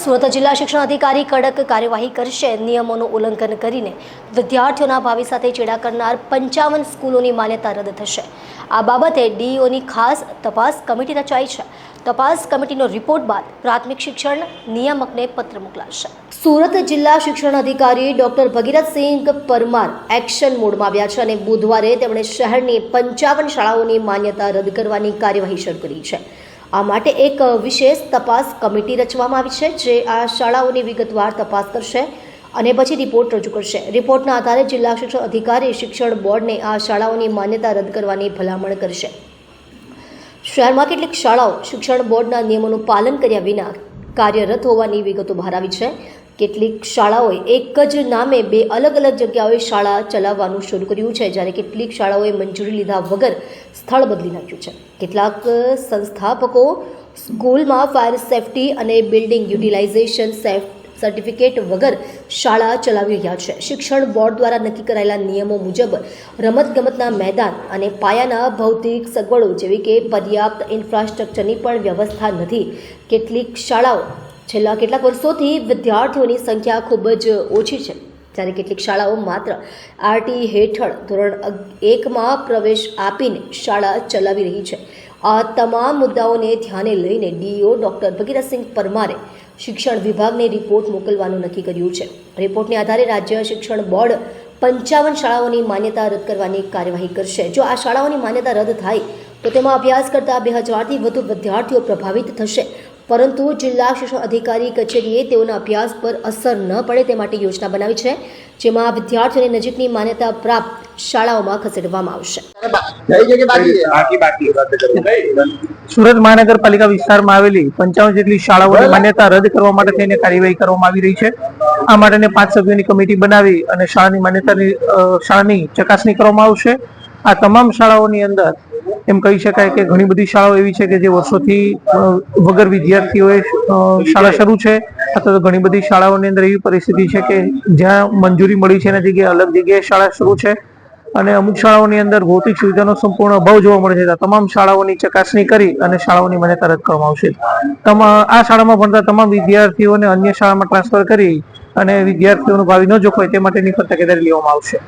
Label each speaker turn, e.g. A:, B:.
A: સુરત જિલ્લા શિક્ષણ અધિકારી કડક કાર્યવાહી કરશે. નિયમોનું ઉલ્લંઘન કરીને વિદ્યાર્થીઓના ભાવિ સાથે ચેડા કરનાર પંચાવન સ્કૂલોની માન્યતા રદ થશે. આ બાબતે ડીઈઓની ખાસ તપાસ કમિટી રચાઈ છે. તપાસ કમિટીનો રિપોર્ટ બાદ પ્રાથમિક શિક્ષણ નિયામકને પત્ર મોકલાશે. સુરત જિલ્લા શિક્ષણ અધિકારી ડોક્ટર ભગીરથસિંહ પરમાર એક્શન મોડમાં આવ્યા છે અને બુધવારે તેમણે શહેરની પંચાવન શાળાઓની માન્યતા રદ કરવાની કાર્યવાહી શરૂ કરી છે. આ માટે એક વિશેષ તપાસ કમિટી રચવામાં આવી છે, જે આ શાળાઓની વિગતવાર તપાસ કરશે અને પછી રિપોર્ટ રજૂ કરશે. રિપોર્ટના આધારે જિલ્લા શિક્ષણ અધિકારી, શિક્ષણ બોર્ડને આ શાળાઓની માન્યતા રદ કરવાની ભલામણ કરશે. શહેરમાં કેટલીક શાળાઓ શિક્ષણ બોર્ડના નિયમોનું પાલન કર્યા વિના કાર્યરત હોવાની વિગતો બહાર આવી છે. કેટલીક શાળાઓએ એક જ નામે બે અલગ અલગ જગ્યાઓએ શાળા ચલાવવાનું શરૂ કર્યું છે, જ્યારે કેટલીક શાળાઓએ મંજૂરી લીધા વગર સ્થળ બદલી નાખ્યું છે. કેટલાક સંસ્થાપકો સ્કૂલમાં ફાયર સેફટી અને બિલ્ડિંગ યુટિલાઇઝેશન સેફ, સર્ટિફિકેટ વગર શાળા ચલાવી રહ્યા છે. શિક્ષણ બોર્ડ દ્વારા નક્કી કરાયેલા નિયમો મુજબ રમતગમતના મેદાન અને પાયાના ભૌતિક સગવડો, જેવી કે પર્યાપ્ત ઇન્ફ્રાસ્ટ્રક્ચરની પણ વ્યવસ્થા નથી. કેટલીક શાળાઓ છેલ્લા કેટલાક વર્ષોથી વિદ્યાર્થીઓની સંખ્યા ખૂબ જ ઓછી છે. જ્યારે કેટલીક શાળાઓ માત્ર આરટી હેઠળ ધોરણ એકમાં પ્રવેશ આપીને શાળા ચલાવી રહી છે. આ તમામ મુદ્દાઓને ધ્યાને લઈને ડીઓ ડૉક્ટર ભગીરથસિંહ પરમારે શિક્ષણ વિભાગને રિપોર્ટ મોકલવાનું નક્કી કર્યું છે. રિપોર્ટને આધારે રાજ્ય શિક્ષણ બોર્ડ પંચાવન શાળાઓની માન્યતા રદ કરવાની કાર્યવાહી કરશે. જો આ શાળાઓની માન્યતા રદ થાય, તો તેમાં અભ્યાસ કરતા બે હજારથી વધુ વિદ્યાર્થીઓ પ્રભાવિત થશે. પરંતુ જિલ્લા શિક્ષણ અધિકારી કચેરીએ તેઓના અભ્યાસ પર અસર ન પડે તે માટે યોજના બનાવી છે જેમાં વિદ્યાર્થીઓને નજીકની માન્યતા પ્રાપ્ત શાળાઓમાં ખસેડવામાં આવશે.
B: સુરત મહાનગરપાલિકા વિસ્તારમાં આવેલી પંચાવન જેટલી શાળાઓની માન્યતા રદ કરવા માટે થઈને કાર્યવાહી કરવામાં આવી રહી છે. આ માટેની પાંચ સભ્યોની કમિટી બનાવી અને શાળાની માન્યતાની શાળાની ચકાસણી કરવામાં આવશે. આ તમામ શાળાઓની અંદર એમ કહી શકાય કે ઘણી બધી શાળાઓ એવી છે કે જે વર્ષોથી વગર વિદ્યાર્થીઓએ શાળા શરૂ છે. અથવા તો ઘણી બધી શાળાઓની અંદર એવી પરિસ્થિતિ છે કે જ્યાં મંજૂરી મળી છે એના જગ્યાએ અલગ જગ્યાએ શાળા શરૂ છે. અને અમુક શાળાઓની અંદર ભૌતિક સુવિધાનો સંપૂર્ણ અભાવ જોવા મળે છે. તમામ શાળાઓની ચકાસણી કરી અને શાળાઓની માન્યતા રદ કરવામાં આવશે. આ શાળામાં ભણતા તમામ વિદ્યાર્થીઓને અન્ય શાળામાં ટ્રાન્સફર કરી અને વિદ્યાર્થીઓનું ભાવિ ન જોખવાય તે માટેની પણ તકેદારી લેવામાં આવશે.